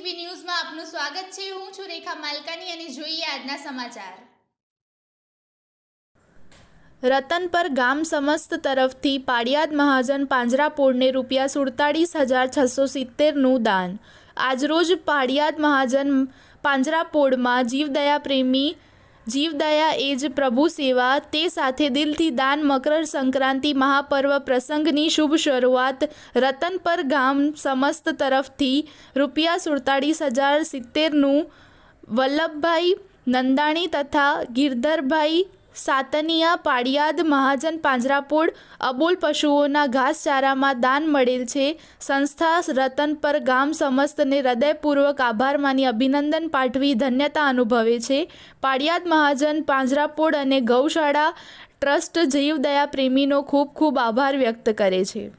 એબીસીબી ન્યૂઝમાં આપનું સ્વાગત છે. હું છું રેખા માલકાની અને જોઈએ આજના સમાચાર. રતનપર ગામ સમસ્ત તરફથી પાડિયાદ મહાજન પાંજરાપોળને રૂપિયા સુડતાળીસ હજાર છસો સિત્તેરનું દાન. આજરોજ પાડિયાદ મહાજન પાંજરાપોળમાં જીવદયા પ્રેમી જીવદયા એ જ પ્રભુ સેવા, તે સાથે દિલથી દાન મકર સંક્રાંતિ, મહાપર્વ પ્રસંગની શુભ શરૂઆત રતનપર ગામ સમસ્ત તરફથી રૂપિયા સુડતાળીસ હજાર સિત્તેરનું વલ્લભભાઈ નંદાણી તથા ગિરધરભાઈ સાતનિયા પાડિયાદ મહાજન પાંજરાપોળ અબોલ પશુઓના ઘાસચારામાં દાન મળેલ છે. સંસ્થા રતન પર ગામ સમસ્તને હૃદયપૂર્વક આભાર માની અભિનંદન પાઠવી ધન્યતા અનુભવે છે. પાડિયાદ મહાજન પાંજરાપોળ અને ગૌશાળા ટ્રસ્ટ જીવદયા પ્રેમીનો ખૂબ ખૂબ આભાર વ્યક્ત કરે છે.